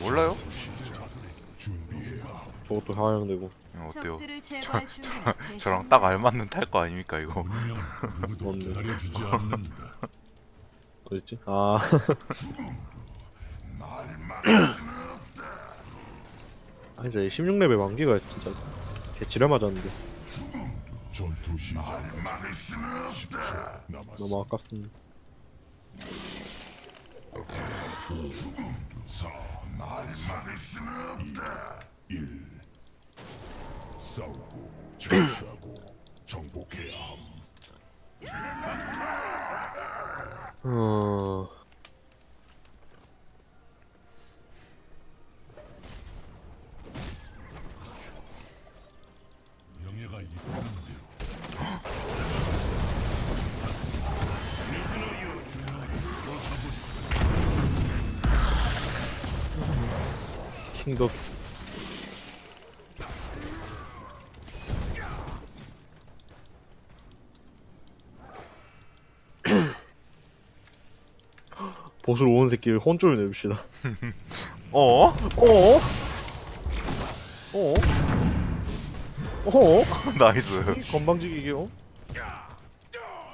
몰라요? 저것도 하향되고 어, 어때요? 저랑 딱 알맞는 탈 거 아닙니까 이거? 뭔데. 어딨지? 아 아 진짜 16레벨 만기가 진짜 개치려 맞았는데 전투 시작. 10초 남았어. 너무 아깝습니다 4, 2, 1. 싸우고 정치하고 정복해야 함. 어... 킹더 보술 오은 새끼를 혼쭐을 내봅시다 어? 어 어? 어어? 어어? 나이스. 이 건방지게 어?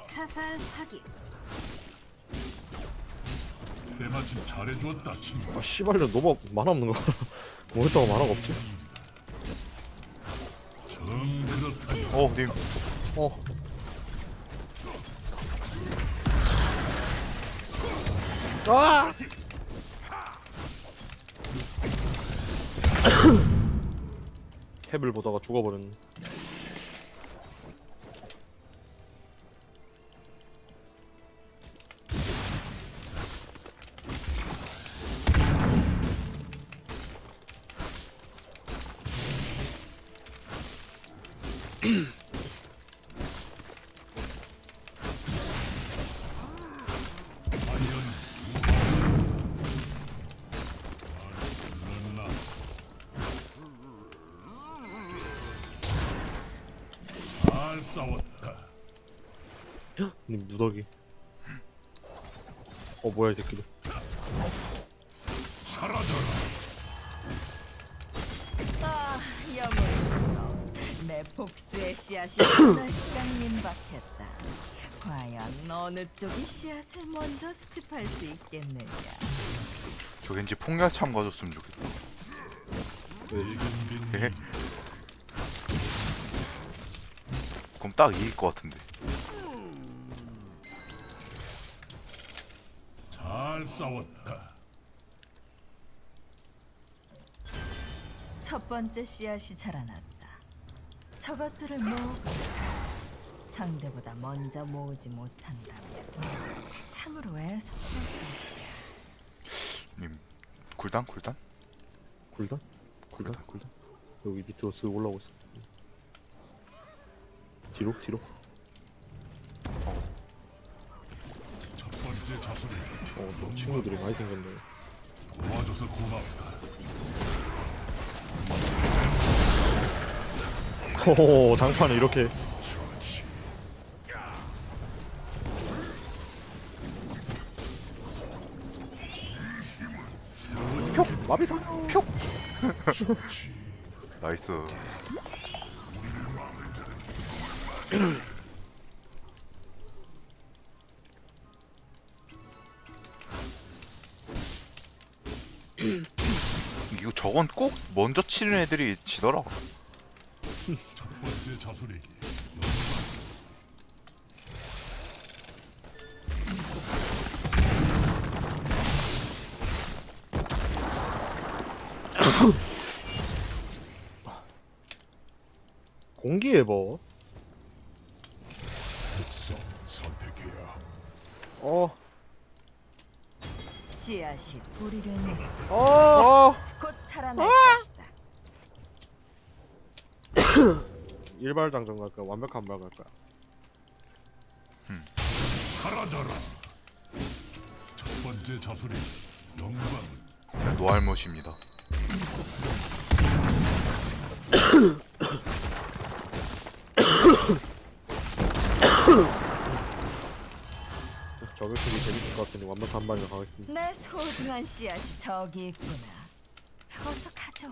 사살 확인. 때마침 잘해주었다 친구. 아 씨발년 너무 만화 없는 거 뭐 했다고 만화가 없지? 정 그렇다니. 어, 님. 어 아! 탭을 보다가 죽어버렸네 니 무더기 어 뭐야 이 새끼들 사라져라. 아, 영혼. 내 복수의 씨앗이 오늘 시간 임박했다. 과연 어느 쪽이 씨앗을 먼저 수집할 수 있겠느냐? 저 왠지 폭렬 참가줬으면 좋겠다. 이긴빈 그럼 딱 이길 것 같은데. 싸웠다. 첫 번째 씨앗이 자라났다. 저것들을 모으고 상대보다 먼저 모으지 못한다면 참으로 애석할 것이야. 님. 굴단 굴단? 굴단? 굴단? 굴단? 여기 밑으로 쓱 올라오고 있어 뒤로? 뒤로? 어너 친구들이 많이 생겼네 도와줘서 고맙다. 호호 장판을 이렇게 먼저 치는 애들이 지더라. 첫 번째 자수리기. 공기에 뭐. 어... 씨앗이 뿌리를 내리고 어... 어! 곧 자라날 것이다. 일발 장전 갈까 완벽한 발 갈까 사라져라. 첫 번째 자수리기. 영광. 노알못입니다. 저격수기 재밌을 것 같으니 완벽한 발로 가겠습니다 내 소중한 씨앗이 저기 있구나. 어서 가져와.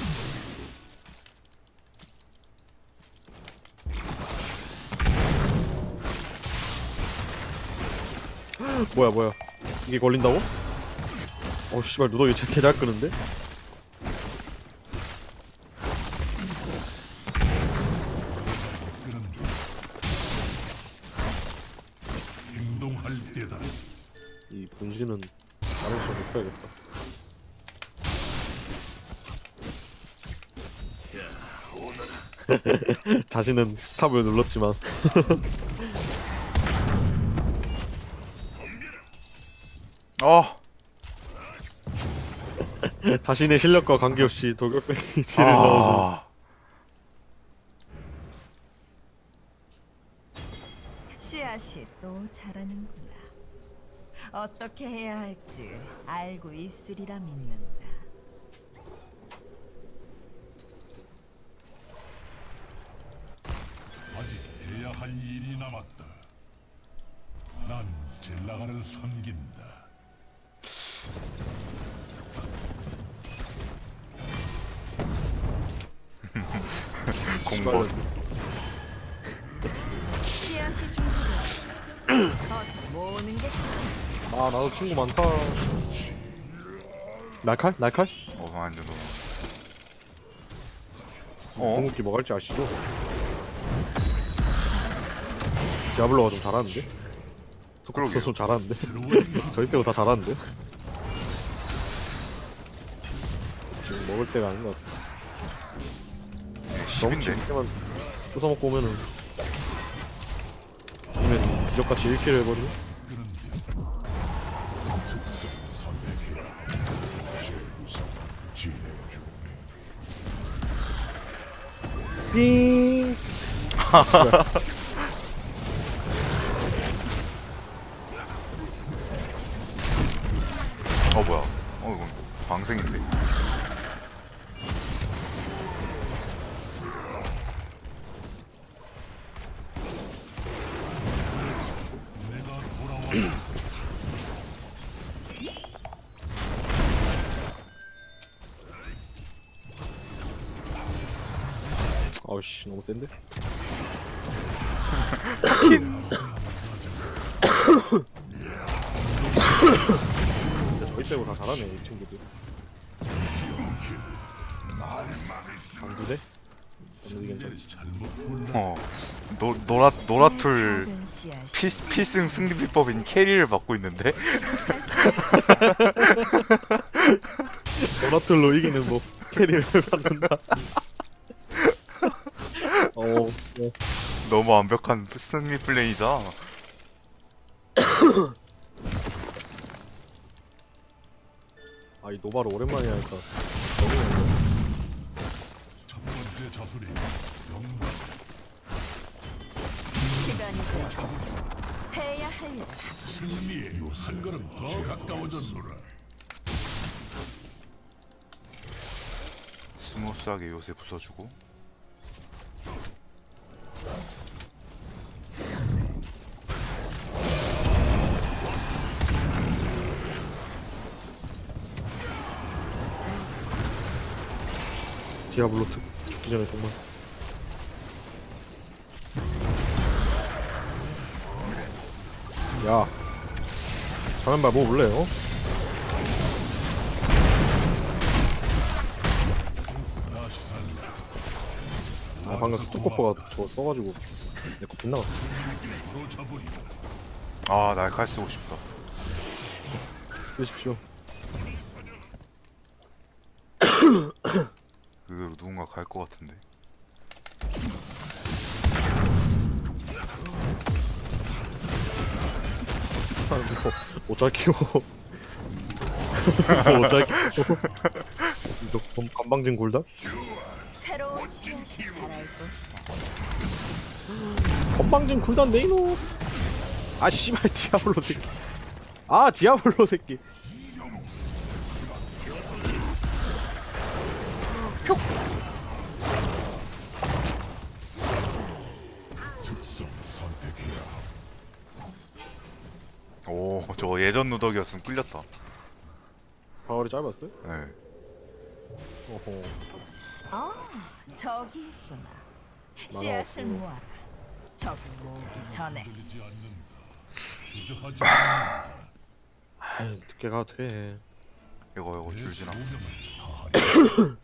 뭐야 뭐야 이게 걸린다고? 어 씨발 누더기 개잘 끄는데? 행동할 때다. 이 분신은 다른 시간 못 빼야겠다 자신은 스탑을 눌렀지만 어! 자신의 실력과 관계없이 돌격뱅이 딜을 넣어서 아, 씨앗이 또 자라는구나. 어떻게 해야 할지 알고 있으리라 믿는다. 아직 해야 할 일이 남았다. 난 젤라가를 섬긴다. 공범. 씨앗이 준비되었다. 어서 모으는 게 좋다. 아 나도 친구 많다 날칼? 날칼? 어, 완전 너무. 어? 궁극기 뭐 갈지 아시죠? 디아블로가 좀 잘하는데? 그러게요. 좀 잘하는데? 저희 빼고 다 잘하는데? 먹을 때가 아닌 것 같아 네, 너무 10인데. 쉽게만 뜯어먹고 오면은 아니면 기적같이 1킬을 해버리고. 삥 센데? 진짜 저희 빼고 다 잘하네 이 친구들 괜찮지 골라 어. 노, 노라, 노라툴 작은 씨앗이 피, 필승 승리 비법인 캐리를 맡고 있는데? 도나틀로 이기는 뭐 캐리를 받는다 어, 어 너무 완벽한 승리 플레이잖아. 아이 노바를 오랜만에 하니까 너무 어려워. 첫 번째 자수리 영광 시간이. 해야 할 일. 승리에 한 걸음 더 가까워졌노라. 스무스하게 요새 부숴주고. 디아블로 특 죽기 전에 정말 야 장난말 뭐 볼래요? 다시 살라. 아 방금 스토커퍼가 저거 써가지고 내거 빗나갔어. 아, 날칼 쓰고 싶다. 쓰십시오 그대로 누군가 갈 것 같은데. 아, 이거 못잘 키워 못잘 키워 이거 건- 건방진 골다? 새로운 씨앗이 자랄 것이다. 건방진 굴단 네이노 아 씨발 디아블로 새끼 아 디아블로 새끼 함. 오, 저거 예전 누더기였으면 끌렸다. 가을이 짧았어요? 네. 어허. 아, 저기 있구나. 씨앗을 모아라. 적이 모으기 전에. 아이 늦게 가도 돼. 이거 이거 줄지나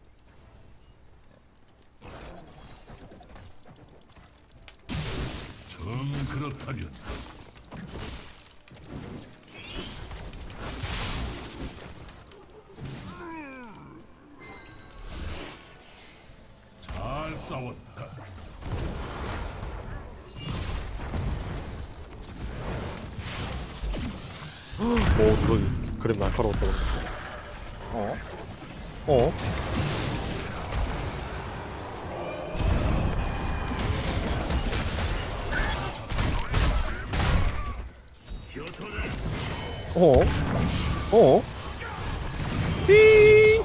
정 그렇다면 잘 싸웠다. 오 이거 그래 날카로웠다. 어? 어? 어? 어? 삥!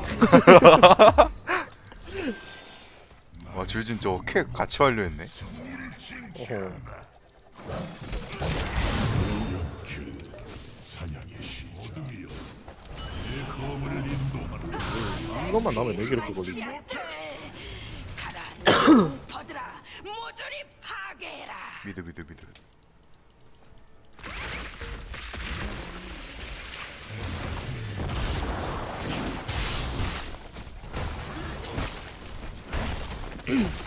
와 줄진 저거 캐 같이 완료했네 어허. 이것만 나면 4개를 걸리네. 씨앗을 가라. 퍼들아, 모조리 파괴해라. 미드 미드 미드 Mm-hmm.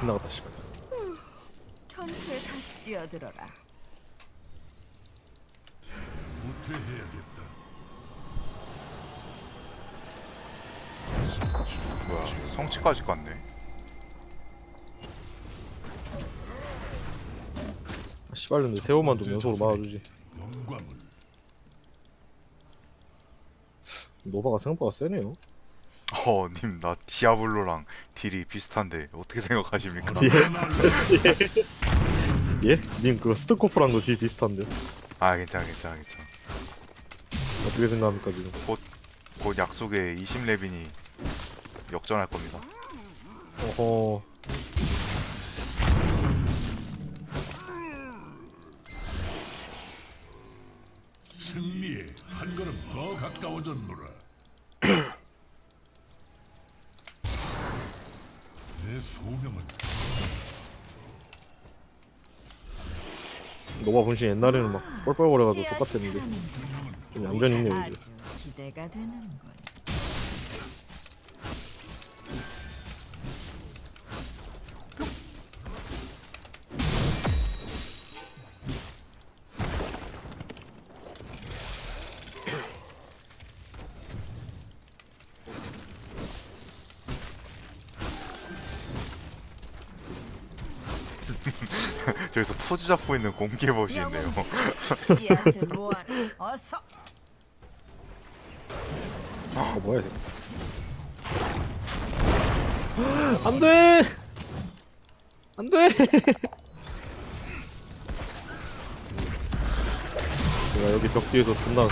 빗나갔다 씨발. 전투에 다시 뛰어들어라. 후퇴해야겠다. 뭐야 성취까지 갔네 아, 씨발년데 새우만 좀 연속으로 막아주지. 영광을 노바가 생각보다 세네요. 어님 나 디아블로랑 딜이 비슷한데 어떻게 생각하십니까? 예? 님 그거 스트코프랑도 딜 비슷한데. 아 괜찮아 괜찮아 괜찮아 어떻게 생각합니까 지금? 곧 약속에 20레빈이 역전할 겁니다 어허. 승리에 한 걸음 더 가까워졌노라. 내 소명은 노바 분신 옛날에는 막 뻘뻘거려가지고 똑같았는데. 좀 얌전히 있네요 이제. 기대가 되는군. 포즈 잡고 있는 씨앗을 모아라. 어서. 어 뭐야 이 새끼. 안돼! 안돼! 내가 여기 벽 뒤에서 존나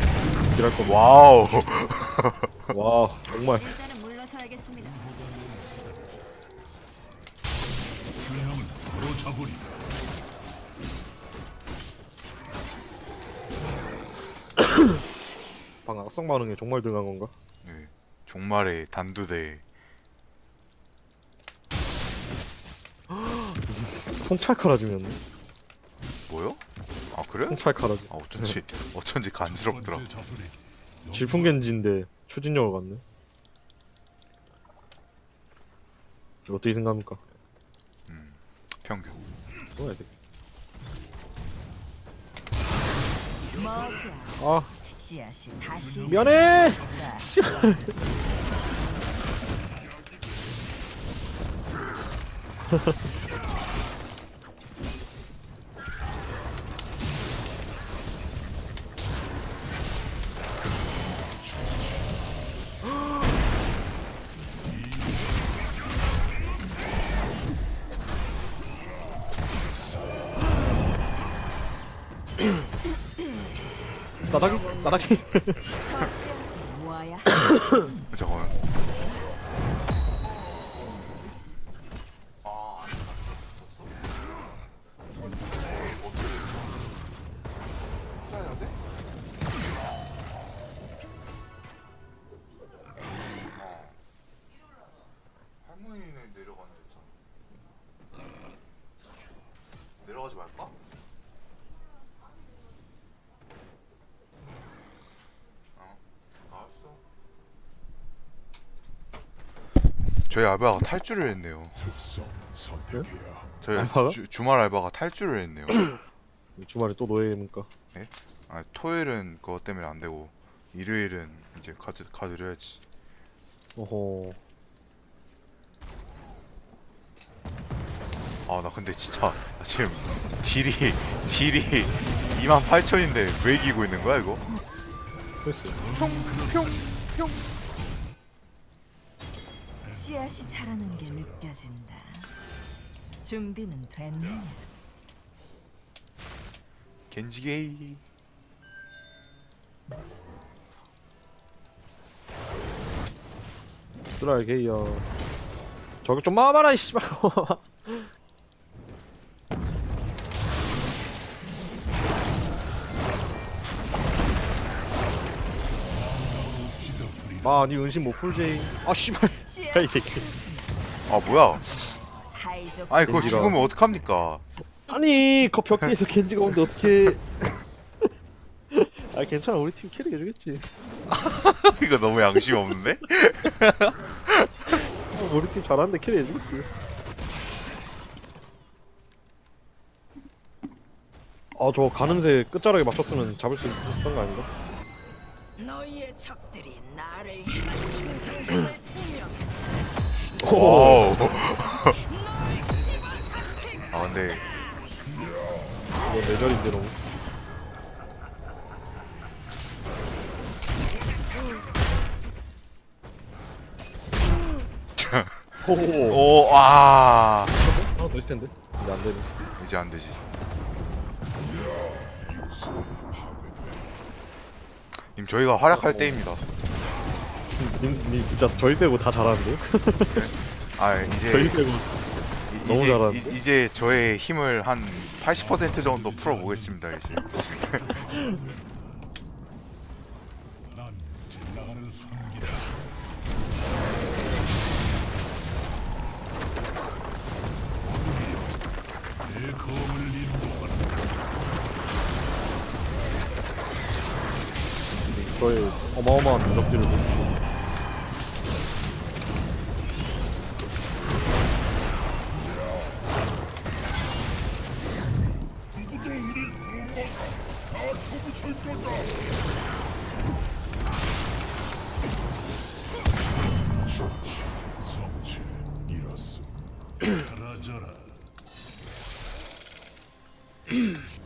딜할 겁니다. 와우 와 정말 일단은 물러서야겠습니다. 균형을 바로 잡으리. 방 악성 반응에 정말 들어간 건가? 네, 종말의 단두대 통찰카라지면 뭐요? 아 그래? 통찰카라지. 아 어쩐지 어쩐지 간지럽더라 질풍겐지인데 추진력을 갖네. 어떻게 생각합니까? 평균 뭐야 이 새끼 아 씨앗이 다시 자란다. 씨발 싸다기? 싸다기? 저희 알바가 탈주를 했네요. 저희 알바가? 주, 주말 알바가 탈주를 했네요. 주말에 또 노예입니까? 아, 토요일은 그것 때문에 안 되고 일요일은 이제 가드 가드려야지. 어허 아나 근데 진짜 나 지금 딜이 딜이 28,000인데 왜 이기고 있는 거야 이거? 글쎄 평평평 씨앗이 자라는 게 느껴진다. 준비는 됐느냐? 겐지게이. 쓰라야 게이야 저기 좀 막아봐라 이 씨발. 아니 은신 못 풀지. 아 씨발. 야 이 새끼 아 뭐야? 아니 그거 겐지가- 죽으면 어떡합니까? 아니 그벽 뒤에서 겐지가 오는데 어떻게 아 괜찮아 우리 팀 캐리 해주겠지 이거 너무 양심 없는데? 어, 우리 팀 잘하는데 캐리 해주겠지 아 저 가는새 끝자락에 맞췄으면 잡을 수 있었던 거 아닌가? 너희의 적들이 나를 향한 충성심을 증명. 오. 아 근데 이거 내 자리인데 너무 호호호 오 아. 하나 더 있을 텐데 이제 안 되네 이제 안 되지. 님 저희가 활약할 때입니다. 님, 님 진짜 저희 빼고 다 잘하는데요? 아 이제 저희 빼고 이- 너무 이제 잘하는데? 이, 이제 저의 힘을 한 80% 정도 풀어 보겠습니다 이제. 저의 어마어마한 누적들을 보여주고 사라져라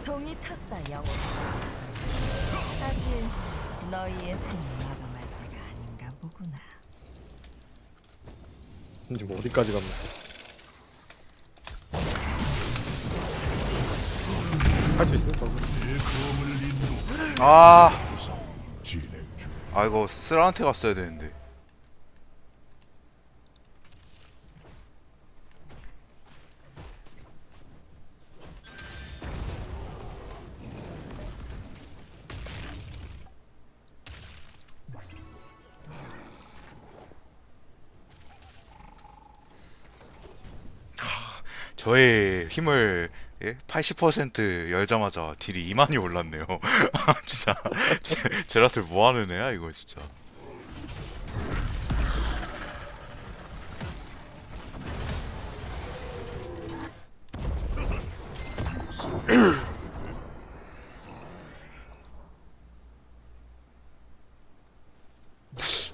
동이 탔다 영혼. 아직 너희의 생을 마감할 때가 아닌가 보구나. 이제 뭐 어디까지 갑니까? 할수 있어요? 방금? 내 검을 인도 아, 진행 중 아 이거 쓰라한테 갔어야 되는데. 저의 힘을 예? 80% 열자마자 딜이 2만이 올랐네요. 진짜 제- 제라틀 뭐하는 애야 이거 진짜.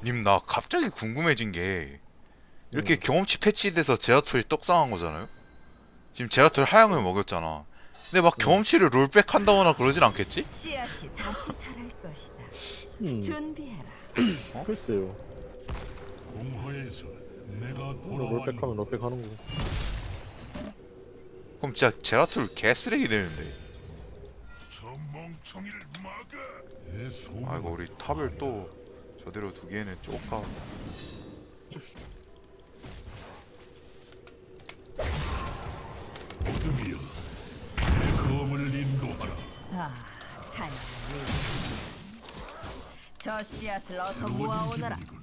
님 나 갑자기 궁금해진 게 이렇게 경험치 패치돼서 제라툴이 떡상한 거잖아요? 지금 제라툴 하향을 먹였잖아 근데 막 경험치를 롤백 한다거나 그러진 않겠지? 씨앗이 다시 자랄 것이다. 음, 준비해라. 글쎄요. 공허에서 내가 오늘 롤백 돌아왔노라 하면 롤백 하는 거. 그럼 진짜 제라툴 개쓰레기 되는데 저 멍청이를 막아 내 소문 아이고 우리 탑을 또 저대로 두기에는 쪼까 어둠이여 내 검을 인도하라 아, 잘. 저 씨앗을 어서 모아오너라. 기분이군.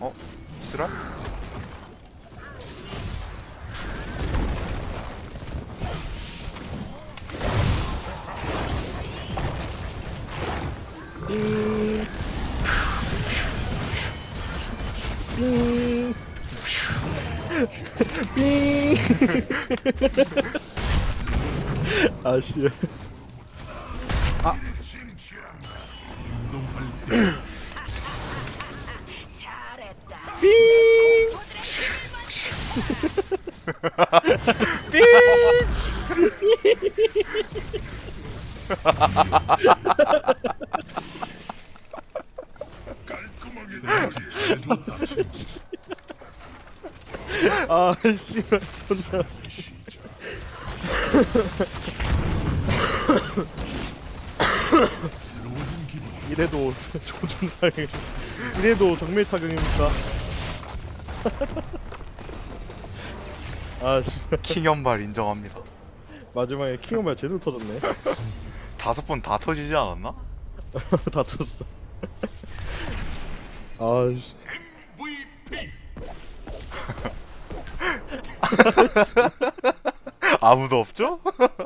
어? 쓰라? 삥. 삥. 삥. 아 씨. 아 씨발 존나. 이래도 조준사에 이래도 정밀 타격입니까? 아 씨발 킹연발 인정합니다 마지막에 킹오말 제대로 터졌네. 다섯 번 다 터지지 않았나? 다 터졌어. 아 씨. MVP 아무도 없죠?